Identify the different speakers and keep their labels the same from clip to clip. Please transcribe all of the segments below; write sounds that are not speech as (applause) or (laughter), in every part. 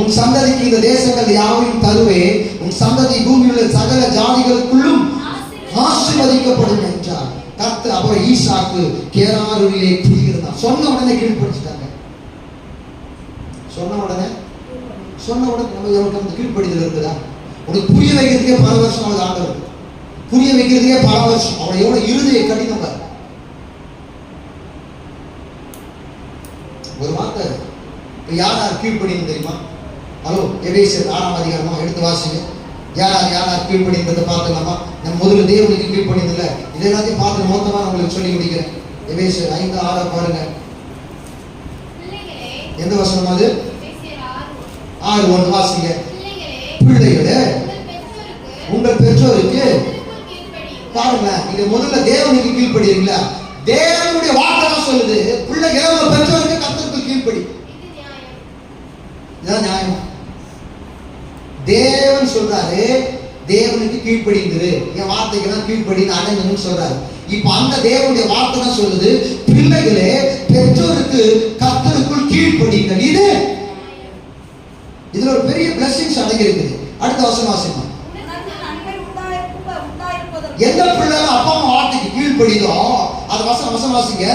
Speaker 1: உன்
Speaker 2: சந்ததிக்கு இந்த தேசங்கள் யாவையும் தருவேன் உன் சந்ததி பூமியில் உள்ள சகல ஜாதிகளுக்குள்ளும் ஆசீர்வதிக்கப்படும் என்றார். கர்த்து அப்புறம் ஈசாக்கு கேராருவிலே குடியிருந்தான் சொன்ன உடனே கீழ்ப்படுத்திட்டாங்க சொன்ன உடனே? சொன்ன உடனே நம்ம நமக்கு அந்த கீழ்ப்படிதல் இருக்குதா? உனக்கு புரிய வைக்கிறதுக்கே பல வருஷம் அவள் ஆண்டவர். புரிய வைக்கிறதுக்கே பல வருஷம். அவளை எவ்வளவு இருதய கடினம் பாரு. ஒரு வார்த்தை. இப்ப யார் யார் கீழ்ப்படின்னு தெரியுமா? ஹலோ எபேசியர் ஆறாம் அதிகாரமா எடுத்து வாசிங்க. யார் யார் யார் யார் கீழ்ப்படின்றதை பார்த்துக்கலாமா? நம்ம முதல்ல தேவனுக்கு கீழ்ப்படிந்ததில்ல இது எல்லாத்தையும் பார்த்து மொத்தமா நான் உங்களுக்கு சொல்லி முடிக்கிறேன். எபேசியர் ஐந்து ஆறா பாருங்க. எந்த வசனம் அது?
Speaker 1: ஆறு ஒன்று.
Speaker 2: வாசிங்க.
Speaker 1: பிள்ளைகளே உங்கள் பெற்றோருக்கு
Speaker 2: பெற்றோருக்கு
Speaker 1: கர்த்தருக்குள் கீழ்ப்படியுங்கள்.
Speaker 2: பாருங்க நீங்க முதல்ல தேவனுக்கு கீழ்ப்படிறீங்களா தேவனுடைய வார்த்தை தான் சொல்லுது. பிள்ளைகளை உங்க பெற்றவருக்கு கத்தருக்கு கீழ்ப்படி.
Speaker 1: இது நியாயம்
Speaker 2: இதான் நியாயம். தேவன் சொல்றாரு தேவனுக்கு கீழ்ப்படிந்தது என் வார்த்தைக்கெல்லாம் கீழ்ப்படின்னு அடங்கணும்னு சொல்றாரு. இப்ப அந்த தேவனுடைய வார்த்தை தான் சொல்லுது. பிள்ளைகளே பெற்றோருக்கு கத்தருக்குள் கீழ்ப்படிங்கள் இது இதுல ஒரு பெரிய பிளஸிங்ஸ் அடங்கி இருக்குது அடுத்த வசனம் வாசிமா எந்த பிள்ளை அப்பா அம்மா வார்த்தைக்கு கீழ்ப்படிதோ அது வசனம் வசனம் வாசிங்க.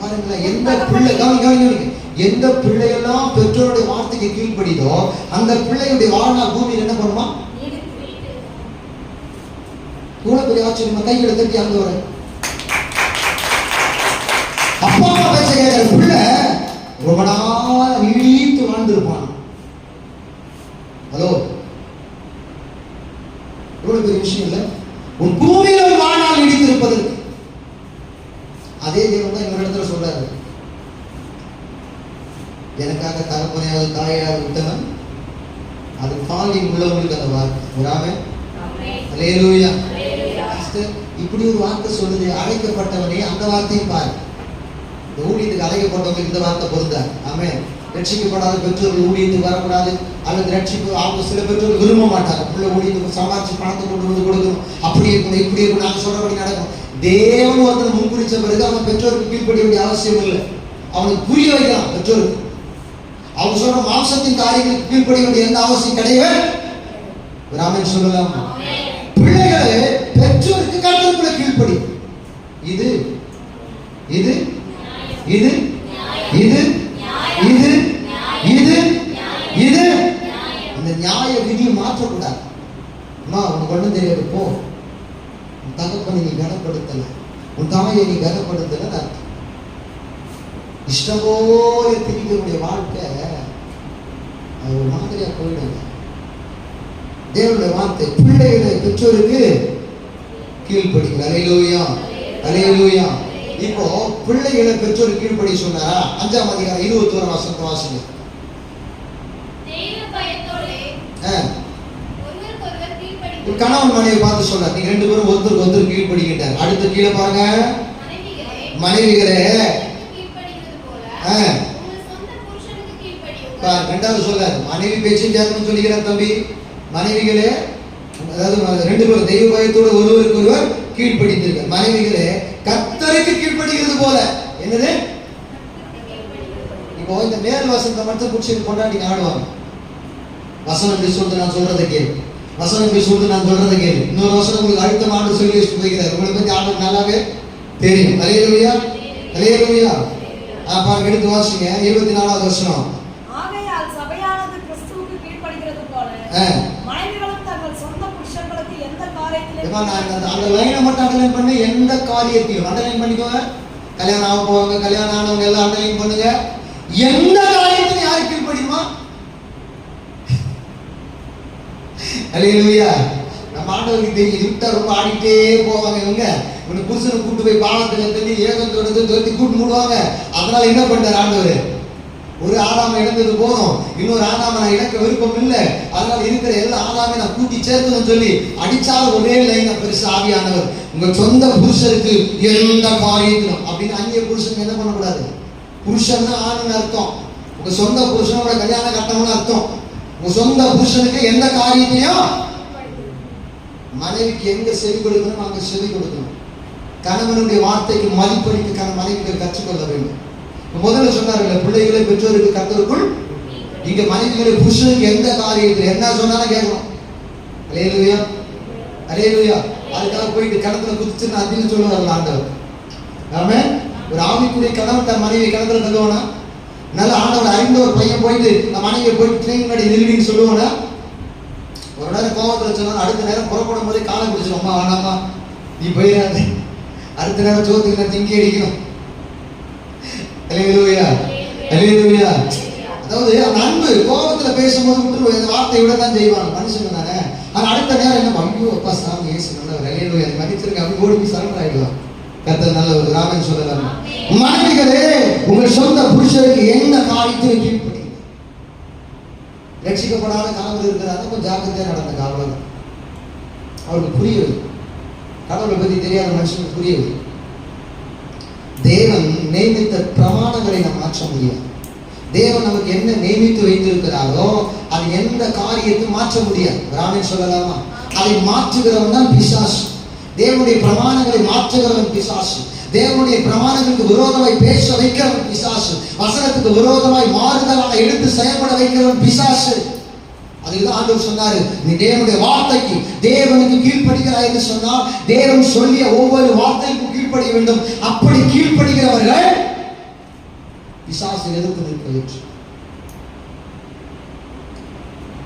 Speaker 2: பாருங்களேன் எந்த பிள்ளை கவனி கவனி கவனிங்க. எந்த பிள்ளையெல்லாம் பெற்றோருடைய வார்த்தைக்கு கீழ்ப்படிதோ அந்த பிள்ளையுடைய வாழ்நாள் பூமியில் என்ன பண்ணுமா? இவ்வளவு பெரிய ஆச்சரியமா கைகளை தட்டி அங்க வர. அப்பா அம்மா பேச்ச கேட்கிற பிள்ளை ரொம்ப நாள் நீடித்து வாழ்ந்திருப்பான். ஹலோ இவ்வளவு பெரிய விஷயம் இல்ல. உன் பூமியில ஒரு வாழ்நாள் நீடித்திருப்பதற்கு அதே தேவன் தான் இன்னொரு இடத்துல சொல்றாரு. எனக்காக தகப்பனையாவது தாயாவது விட்டவன் அது பாலின் உள்ளவங்களுக்கு அந்த வார்த்தை. Sister, இப்படி ஒரு வார்த்தை சொல்லுது. அழைக்கப்பட்டவனே அந்த வார்த்தையும் பாரு. இந்த ஊழியத்துக்கு அழைக்கப்பட்டவங்களுக்கு இந்த வார்த்தை பொருந்தார் ஆமே ரட்சிக்கப்படாத பெற்றோர்கள் ஊழியத்துக்கு வரக்கூடாது. அல்லது ரட்சிப்பு அவங்க சில பெற்றோர்கள் விரும்ப மாட்டாங்க. பிள்ளை ஊழியத்துக்கு சமாளிச்சு பணத்தை கொண்டு வந்து கொடுக்கணும். அப்படி இருக்கணும் இப்படி இருக்கணும். நாங்கள் சொல்றபடி நடக்கும். தேவன் ஒருத்தர் முன்குறிச்ச பிறகு அவன் பெற்றோருக்கு கீழ்ப்படிய வேண்டிய அவசியம் இல்லை. அவனுக்கு புரிய வைக்கலாம் பெற்றோருக்கு. அவங்க சொல்ற மாம்சத்தின் காரியங்களுக்கு கீழ்ப்படிய வேண்டிய எந்த அவசியம் கிடையவே ராமன் சொல்லலாம்? பிள்ளைகளே பெற்றோருக்கு கருத்துக்குள்ள கீழ்ப்படி. இது இது இது இது இது இது இந்த நியாய விதியை மாற்றக்கூடாது. அம்மா உனக்கு ஒண்ணும் தெரியாது போ. உன் தகப்பனை நீ கனப்படுத்தல. உன் தாயை நீ கனப்படுத்தல அர்த்தம். இஷ்டம் போல திரிக்கக்கூடிய வாழ்க்கை அது ஒரு மாதிரியா போயிடுங்க தேவனுடைய வார்த்தை பிள்ளைகளை பெற்றோருக்கு கீழ்ப்படிங்க. அலையிலூயா அலையிலூயா இப்போ பிள்ளைகளை பெற்றோர் கீழ்ப்படி சொன்னாரா? அஞ்சாம் அதிகாரம் இருபத்தி ஒரு வசனத்தை வாசிங்க
Speaker 1: தெய்வ பயத்தோடே
Speaker 2: ஆ,
Speaker 1: ஒருவருக்கொருவர்
Speaker 2: ஒரு
Speaker 1: கீழ்ப்படிந்து
Speaker 2: கணவன் மனைவி பார்த்து சொன்னார் நீங்க ரெண்டு பேரும் ஒருத்தருக்கு ஒருத்தர் கீழ்ப்படிக்கிட்டார் அடுத்து கீழே பாருங்க.
Speaker 1: மனைவிகளே. கீழ்ப்படிகிறது
Speaker 2: ரெண்டாவது சொல்லார் மனைவி பேச்சும் கேட்கணும்னு சொல்லிக்கிறார் தம்பி. மனைவிகளே அதாவது ரெண்டு பேரும் தெய்வ பயத்தோடு ஒருவருக்கு ஒருவர் கீழ்ப்படித்திருக்க மனைவிகளே கர்த்தருக்கு கீழ்ப்படிக்கிறது போல. என்னது? இப்போ இந்த மேல் வசனத்தை மட்டும் பிடிச்சி கொண்டாடி ஆடுவாங்க. வசனம் இப்படி சொல்றது நான் சொல்றதை கேளு. வசனம் இப்படி சொல்றது நான் சொல்றதை கேளு. இன்னொரு வசனம் உங்களுக்கு அடுத்த ஆண்டு சொல்லி போய்க்கிறார். உங்களை பத்தி ஆண்டு நல்லாவே தெரியும். அலையலுவியா அலையலுவியா பாருங்க எடுத்து வாசிங்க. இருபத்தி நாலாவது வருஷம் அந்த- லைனை மட்டும் அண்டர்லைன் பண்ணி. எந்த காரியத்தையும் அண்டர்லைன் பண்ணிக்கோங்க. கல்யாணம் ஆக போவாங்க கல்யாணம் ஆனவங்க எல்லாம் அண்டர்லைன் பண்ணுங்க. எந்த காரியத்தையும் யாருக்கு கீழ்ப்படியுமா அல்லேலூயா நம்ம ஆண்டவருக்கு தெரியும். இருட்டா ரொம்ப ஆடிட்டே போவாங்க இவங்க. இவனை புருஷனை கூட்டு போய் பாலத்துல தள்ளி ஏகம் தொடர்ந்து துரத்தி கூட்டு மூடுவாங்க. அதனால என்ன பண்ணார் ஆண்டவர்? ஒரு ஆதாம இழந்தது போதும். இன்னொரு ஆதாம நான் இழக்க விருப்பம் இல்லை. அதனால இருக்கிற எல்லா ஆதாமே நான் கூட்டி சேர்க்கணும்னு சொல்லி அடிச்சாலும் ஒரே லைன் பெருசு ஆவியானவர். உங்க சொந்த புருஷருக்கு எந்த காரியத்திலும் அப்படின்னு அந்நிய புருஷனுக்கு என்ன பண்ணக்கூடாது? புருஷன் தான் ஆணுன்னு அர்த்தம். உங்க சொந்த புருஷனோட கல்யாணம் கட்டணும்னு அர்த்தம். சொந்த புருஷனுக்கு எந்த காரியத்தையும் மனைவிக்கு எங்க செவி கொடுக்கணும் அங்க செவி கொடுக்கணும். கணவனுடைய வார்த்தைக்கு மதிப்பளிக்க கண மனைவிகள் கற்றுக்கொள்ள வேண்டும். முதல்ல சொன்னார்கள் பிள்ளைகளை பெற்றோருக்கு கத்தருக்குள் இங்க மனைவிகளை புருஷனுக்கு எந்த காரியத்தில் என்ன சொன்னாலும் கேட்கணும். அலேலுயா அலேலுயா அதுக்காக போயிட்டு கணத்துல குதிச்சு நான் அதிகம் சொல்லுவார்கள் ஆண்டவர். ஆமே ஒரு ஆவிக்குரிய கணவன் தன் மனைவி கணத்துல தள்ளுவானா நல்ல ஆண்டவர் அறிந்த ஒரு பையன் போயிட்டு நான் மனைவியை போயிட்டு ட்ரெயின் முன்னாடி நிறுவின்னு சொல்லுவானா? ஒரு நேரம் கோபத்தில் சொன்னா அடுத்த நேரம் புறப்படும் போதே காலம் பிடிச்சிடும் அம்மா வேணாமா நீ போயிடாது. அடுத்த நேரம் சோத்துக்கு நான் திங்கி அடிக்கணும். அலேலுயா அலேலுயா அதாவது அந்த அன்பு கோபத்தில் பேசும்போது விட்டுருவோம் இந்த வார்த்தை விட தான் செய்வாங்க மனுஷங்க தானே. ஆனால் அடுத்த நேரம் என்ன ஐயோ அப்பா சாமி ஏசு நல்லவர். அலேலுயா அது அப்படி ஓடி போய் சரண்டர் கத்தர் நல்ல ஒரு கிராமம் சொல்லலாம் மனைவிகளே உங்கள் சொந்த புருஷருக்கு என்ன காரியத்தையும் கீழ்படி ரட்சிக்கப்படாத கணவர் இருக்கிற கொஞ்சம் ஜாக்கிரதையா நடந்த காவலர் அவருக்கு புரியுது. கடவுளை பத்தி தெரியாத மனுஷனுக்கு புரியுது. தேவன் நியமித்த பிரமாணங்களை நாம் மாற்ற முடியாது. தேவன் நமக்கு என்ன நியமித்து வைத்திருக்கிறாரோ அது எந்த காரியத்தையும் மாற்ற முடியாது. ராமன் சொல்லலாமா? அதை மாற்றுகிறவன் தான் பிசாசு. தேவனுடைய பிரமாணங்களை மாற்றுகிறவன் பிசாசு. தேவனுடைய பிரமாணங்களுக்கு விரோதமாய் பேச வைக்கிறவன் பிசாசு. வசனத்துக்கு விரோதமாய் மாறுதலாக எடுத்து செயல்பட வைக்கிறவன் பிசாசு. அதுக்குதான் ஆண்டவர் சொன்னாரு. நீ தேவனுடைய வார்த்தைக்கு தேவனுக்கு கீழ்ப்படுகிறாய் என்று சொன்னால் தேவன் சொல்லிய ஒவ்வொரு வார்த்தைக்கும் கீழ்ப்படிய வேண்டும். அப்படி கீழ்ப்படுகிறவர்கள் பிசாசு எதிர்த்து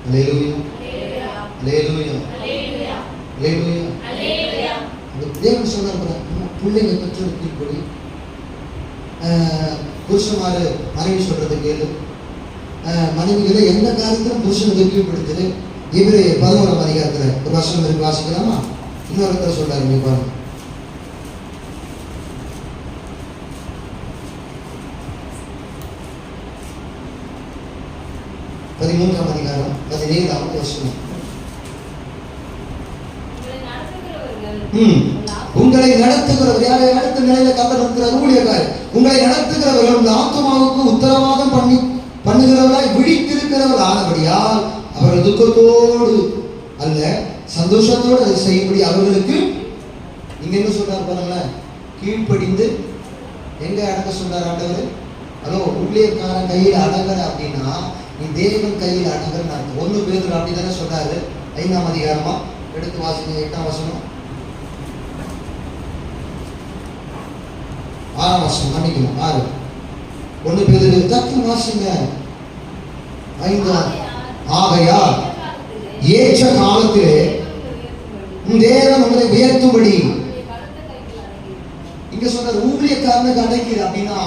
Speaker 2: அல்லேலூயா அந்த தேவன் நம்ம பிள்ளைங்க கீழ்ப்படி ஆஹ், புருஷன்மாரு மனைவி சொல்றது கேளு. மனைவிகளை எந்த காரியத்திலும் புருஷனுக்கு கீழ்ப்படுத்துது இவரு பதினோராம் அதிகாரத்துல ஒரு வருஷம் இருக்கு வாசிக்கலாமா? இன்னொரு இடத்துல சொல்றாரு நீ பாருங்க. பதிமூன்றாம் அதிகாரம் பதினேழாம் வருஷம் ம். உங்களை நடத்துகிறவர் யாரை அடுத்த நிலையில கத்த நடத்துகிற ஊழியர்கள் உங்களை நடத்துகிறவர்கள் உங்கள் ஆத்மாவுக்கு உத்தரவாதம் பண்ணி பண்ணுகிறவர்களாய் விழித்திருக்கிறவர் ஆனபடியால் அவர்கள் துக்கத்தோடு அல்ல சந்தோஷத்தோடு அதை செய்யும்படி அவர்களுக்கு நீங்க என்ன சொல்றாரு பாருங்களேன்? கீழ்ப்படிந்து எங்க அடங்க சொன்னார் ஆண்டவர்? ஹலோ ஊழியக்காரன் கையில் அடங்குற அப்படின்னா நீ தேவன் கையில் அடங்குறன்னு ஒன்று பேர் பேர் அப்படிதானே சொன்னாரு ஐந்தாம் அதிகாரமா? எடுத்து வாசிங்க எட்டாம் வசனம். ஆறாம் வருஷம் மன்னிக்கணும் ஆறு. ஒண்ணு பேருக்கு தத்து வாசிங்க ஐந்தா? ஆகையா? ஏற்ற காலத்திலே தேவன் உங்களை உயர்த்தும்படி. இங்க சொன்னார் ஊழியக்காரனுக்கு அடைக்கிற அப்படின்னா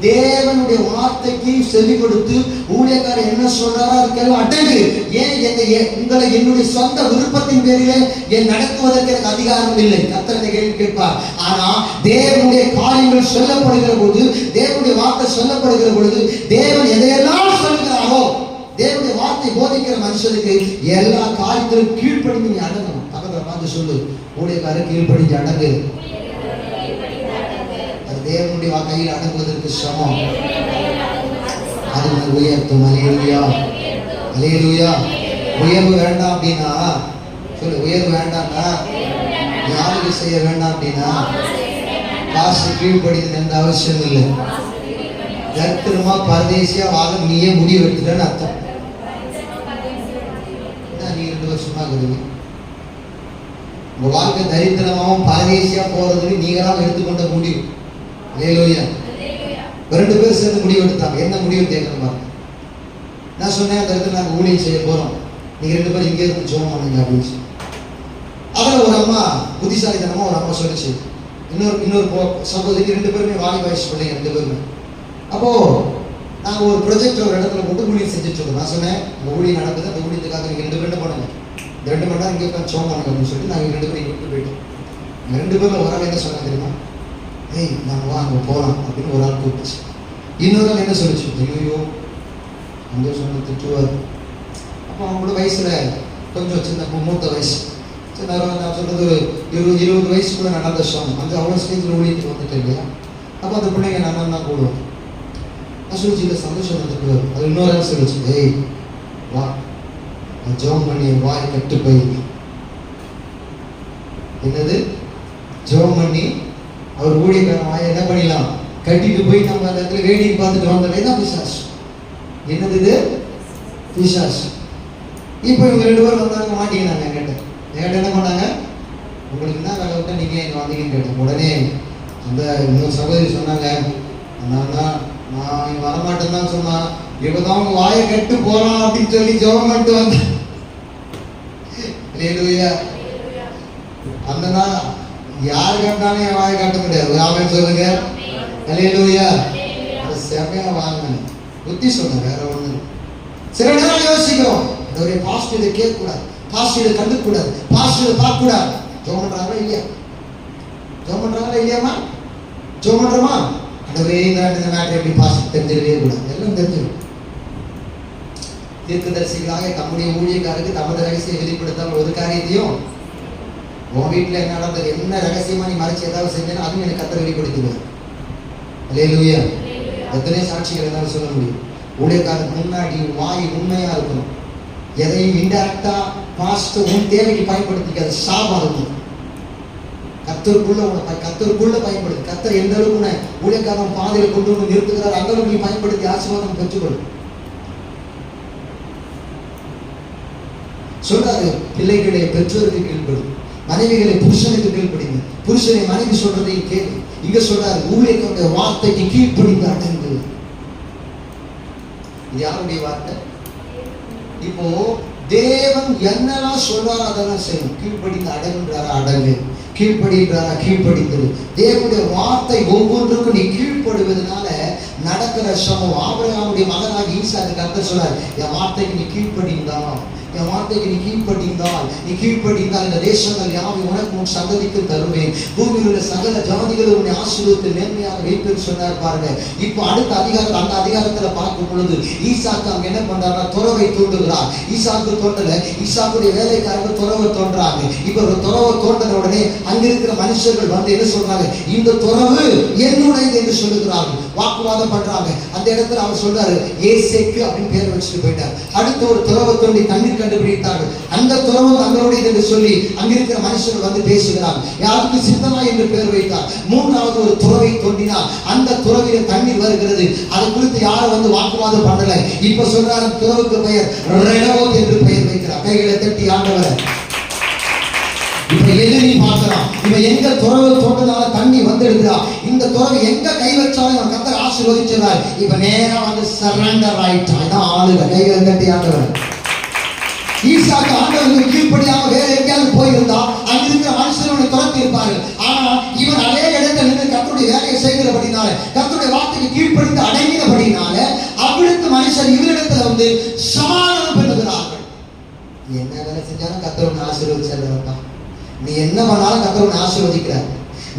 Speaker 2: தேவனுடைய வார்த்தைக்கு செவி கொடுத்து ஊழியக்காரர் என்ன சொல்றாரோ அதுக்கெல்லாம் அடங்கு. ஏன் என்னை உங்களை என்னுடைய சொந்த விருப்பத்தின் பேரிலே என் நடத்துவதற்கு எனக்கு அதிகாரம் இல்லை? கத்தரனை கேள்வி கேட்பார். ஆனா தேவனுடைய காரியங்கள் சொல்லப்படுகிற பொழுது தேவனுடைய வார்த்தை சொல்லப்படுகிற பொழுது தேவன் எதையெல்லாம் சொல்லுகிறாரோ தேவனுடைய வார்த்தை போதிக்கிற மனுஷனுக்கு எல்லா காரியத்திலும் கீழ்ப்படிந்து நீ அடங்கணும் பக்கத்தில் பார்த்து சொல்லு. ஊழியக்காரர் கீழ்ப்படிஞ்சு அடங்கு. தேவனுடைய வா- கையில் அடங்குவதற்கு சமம் அது உன்னை உயர்த்தும். அலேலுயா அலேலுயா உயர்வு வேண்டாம் அப்படின்னா சொல்லு உயர்வு வேண்டாம்னா யாருக்கு செய்ய வேண்டாம் அப்படின்னா காசு கீழ்ப்படிந்து எந்த அவசியம் இல்லை. தரித்திரமா பரதேசியா வாழ நீயே முடிவு எடுத்துட்டேன்னு அர்த்தம். என்ன நீ ரெண்டு வருஷமா இருக்குது உங்க வாழ்க்கை தரித்திரமாவும் பரதேசியா போறதுன்னு நீங்களாம் எடுத்துக்கொண்ட முடிவு. லேலோயா ரெண்டு பேரும் சேர்ந்து முடிவு எடுத்தாங்க. என்ன முடிவு கேட்கணும் நான் சொன்னேன் அந்த இடத்துல நாங்கள் ஊழியம் செய்ய போறோம். நீங்க ரெண்டு பேரும் இங்கே இருந்து ஜோம் பண்ணுங்க அப்படின்னு சொல்லி. அதில் ஒரு அம்மா புத்திசாலித்தனமா ஒரு அம்மா சொல்லிச்சு. இன்னொரு இன்னொரு போ- சகோதரி ரெண்டு பேருமே வாலி வயசு பிள்ளைங்க ரெண்டு பேருமே. அப்போ நாங்கள் ஒரு ப்ரொஜெக்ட் ஒரு இடத்துல போட்டு ஊழியம் செஞ்சுட்டு இருக்கோம். நான் சொன்னேன் இந்த ஊழியம் நடக்குது அந்த ஊழியத்துக்காக நீங்கள் ரெண்டு பேரும் பண்ணுங்க இந்த ரெண்டு மணி நேரம் இங்கே உட்காந்து சோம் பண்ணுங்க அப்படின்னு சொல்லிட்டு நாங்கள் ரெண்டு பேரும் இங்கே போயிட்டோம். ரெண்டு பேரும் ஆள் என்ன சொன்னாங்க தெரியுமா? ஏய் நாங்கள் வா அங்கே போகலாம் அப்படின்னு ஒரு ஆள் கூப்பிடுச்சு இன்னொரு ஆள் என்ன சொல்லிச்சு? ஐயோ அந்த சொன்ன திட்டுவார். அப்போ அவங்களோட வயசில் கொஞ்சம் சின்ன மூத்த வயசு. சின்ன நான் சொல்கிறது ஒரு இருபது இருபது வயசுக்குள்ள நடந்த சோம் அந்த அவ்வளோ ஸ்டேஜில் ஊழியத்துக்கு வந்துட்டு இல்லையா? அப்போ அந்த பிள்ளைங்க நான் தான் கூடுவோம் நான் சொல்லிச்சு இல்லை சந்தோஷம் வந்துட்டு அது இன்னொரு ஆள் சொல்லிச்சு ஏய் வா. நான் ஜெபம் பண்ணி வாய் கட்டு போய் என்னது? ஜோம் பண்ணி அவர் ஊழியக்காரன் என்ன பண்ணிடலாம்? கட்டிட்டு போய் நம்ம அந்த இடத்துல வேடிக்கை பார்த்துட்டு வந்தோடனே தான் பிசாசு. என்னது இது? பிசாசு. இப்போ இவங்க ரெண்டு பேரும் வந்தாங்க மாட்டிக்கினாங்க என்கிட்ட. என்கிட்ட என்ன பண்ணாங்க? உங்களுக்கு என்ன வேலை விட்டா நீங்க இங்க வந்தீங்கன்னு கேட்டேன் உடனே அந்த இன்னொரு சகோதரி சொன்னாங்க நான் தான் நான் வரமாட்டேன்னு தான் சொன்னான் இப்பதான் அவங்க வாயை கட்டு போறான் அப்படின்னு சொல்லி ஜெபம் பண்ணிட்டு வந்தேன். (laughs) அந்த நாள் யார் கண்டாலும் என் வாயை காட்ட முடியாது. ஆமென் சொல்லுங்க. அலையலூயா அது செமையா வாங்கினேன். புத்தி சொல்லுங்க வேற ஒண்ணு சில நேரம் யோசிக்கிறோம். ஒரு பாஸ்ட் இதை கேட்க கூடாது பாஸ்ட் இதை கண்டுக்க கூடாது பாஸ்ட் இதை பார்க்க கூடாது ஜோம் பண்றாங்களா இல்லையா? ஜோம் பண்றாங்களா இல்லையாமா ஜோம் பண்றோமா? அடவே இந்த இந்த மேட்டர் எப்படி பாஸ்ட் தெரிஞ்சிடவே கூடாது எல்லாம் தெரிஞ்சிடும் தீர்க்கதரிசிகளாக தம்முடைய ஊழியக்காரருக்கு தமது ரகசியம் வெளிப்படுத்தாமல் ஒரு காரியத்தையும் உன் வீட்டில் என்ன நடந்தது? என்ன ரகசியமாக நீ மறைச்சி ஏதாவது செஞ்சேன்னா அதுவும் எனக்கு கத்தர் வெளிப்படுத்துவேன் அல்லேலூயா எத்தனை சாட்சிகள் இருந்தாலும் சொல்ல முடியும்? ஊழியக்காரருக்கு முன்னாடி வாய் உண்மையாக இருக்கணும். எதையும் இன்டெரக்டாக பாஸ்ட் உன் தேவைக்கு பயன்படுத்திக்காது சாபம் இருக்கும் கத்தருக்குள்ள உன கத்தருக்குள்ள பயன்படுத்து. கத்தர் எந்த அளவுக்கு உன்னை ஊழியக்காரன் பாதையில் கொண்டு வந்து நிறுத்துகிறார் அந்த அளவுக்கு நீ பயன்படுத்தி ஆசீர்வாதம் பெற்றுக்கொள். சொல்றாரு பிள்ளைகளை பெற்றோருக்கு கீழ்படும் மனைவிகளை புருஷனுக்கு கீழ்ப்படிங்க. புருஷனை மனைவி சொல்றதை கேளு. இங்க சொல்றாரு ஊழியர்களுடைய வார்த்தைக்கு கீழ்ப்படிந்து அடங்கு இது யாருடைய வார்த்தை? இப்போ தேவன் என்னெல்லாம் சொல்றாரோ அதெல்லாம் செய்யும் கீழ்ப்படிந்து அடங்குன்றாரா அடங்கு. கீழ்ப்படின்றாரா கீழ்ப்படிந்தது தேவனுடைய வார்த்தை ஒவ்வொன்றுக்கும் நீ கீழ்ப்படுவதனால நடக்கிற சமம் ஆபிரகாமுடைய மகனாக ஈசாக்கு கத்த சொன்னார் என் வார்த்தைக்கு நீ கீழ்ப்படிந்தான் என் வார்த்தைக்கு நீ கீழ்ப்படிந்தால் நீ கீழ்ப்படிந்தால் இந்த தேசங்கள் யாவை உனக்கு உன் சந்ததிக்கு தருவேன். பூமியில் உள்ள சகல ஜாதிகளும் உன்னை ஆசீர்வதித்து மேன்மையாக வைப்பேன்னு சொன்னார் பாருங்க. இப்போ அடுத்த அதிகாரம் அந்த அதிகாரத்துல பார்க்கும் பொழுது ஈசாக்கு அங்க என்ன பண்றாரா துறவை தூண்டுகிறார். ஈசாக்கு தோண்டல. ஈசாக்குடைய வேலைக்காரங்க துறவை தோன்றாங்க. இப்போ ஒரு துறவை தோண்டின உடனே அங்க இருக்கிற மனுஷர்கள் வந்து என்ன சொல்றாங்க? இந்த துறவு என்னுடையது என்று சொல்லுகிறார்கள். வாக்குவாதம் பண்றாங்க. அந்த இடத்துல அவர் சொல்றாரு ஏசேக்கு அப்படின்னு பேர் வச்சுட்டு போயிட்டார். அடுத்து ஒரு துறவை தோண்டி தண்ணீர் கண்டுபிடித்தார்கள். அந்த துறவு தங்களுடையது என்று சொல்லி அங்கிருக்கிற மனுஷன் வந்து பேசுகிறார். யாருக்கு சித்தனா என்று பெயர் வைத்தார். மூன்றாவது ஒரு துறவை தோண்டினார் அந்த துறவில தண்ணீர் வருகிறது. அது குறித்து யாரும் வந்து வாக்குவாதம் பண்ணல. இப்ப சொல்றாரு துறவுக்கு பெயர் ரெனவோத் என்று பெயர் வைக்கிறார். கைகளை தட்டி ஆண்டவர். இதை எது நீ பார்க்கலாம் இவன் எங்க துறவு தோட்டதால தண்ணி வந்துடுதா இந்த துறவு எங்க கை வச்சாலும் இவன் கத்தர் ஆசீர்வதிச்சிருந்தார் இப்ப நேரா வந்து சரண்டர் ஆயிட்டான். இதான் ஆளுக கைகளை தட்டி ஆண்டவர். ஈசாக்கு ஆண்டவருக்கு கீழ்ப்படியாக வேற எங்கேயாவது போயிருந்தா அங்க இருக்கிற மனுஷனை துரத்தி இருப்பாரு ஆனா இவன் அதே இடத்துல நின்று கத்தருடைய வேலையை செய்கிறபடினால கத்தருடைய வார்த்தைக்கு கீழ்ப்படிந்து அடங்கினபடினால அவ்விடத்து மனுஷர் இவரிடத்துல வந்து சமாதானம் பெறுகிறார்கள். என்ன வேலை செஞ்சாலும் கத்தர் உன்னை ஆசீர்வதிச்சிருந்தா நீ என்ன பண்ணாலும் கத்தர் உன்னை ஆசீர்வதிக்கிறார்.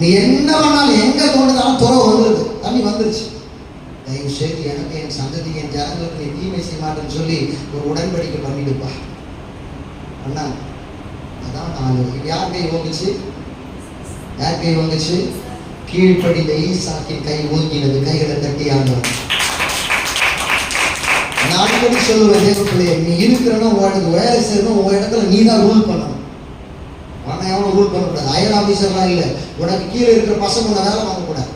Speaker 2: நீ என்ன பண்ணாலும் எங்கே தோணுதாலும் துறை வந்துருது. தண்ணி வந்துருச்சு. தயவு செய்து எனக்கு என் சந்ததி என் ஜனங்களுக்கு நீ தீமை செய்ய மாட்டேன்னு சொல்லி ஒரு உடன்படிக்கை பண்ணிடுப்பா. அண்ணா அதான் நாலு. யார் கை ஓங்குச்சு? யார் கை ஓங்குச்சு? கீழ்ப்படிந்த ஈசாக்கின் கை ஓங்கினது கைகளை தட்டி ஆண்டவர். நான் அடிக்கடி சொல்லுவேன் தேவ நீ இருக்கிறனோ உன் இடத்துல வேலை செய்யணும் உன் இடத்துல நீ தான் ரூல் பண்ணணும். அவனை எவனும் ரூல் பண்ணக்கூடாது அயல் ஆஃபீஸர்லாம் இல்லை. உனக்கு கீழே இருக்கிற பசங்க உன்னை வேலை வாங்கக்கூடாது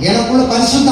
Speaker 2: எனக்குள்ள பரிசுத்த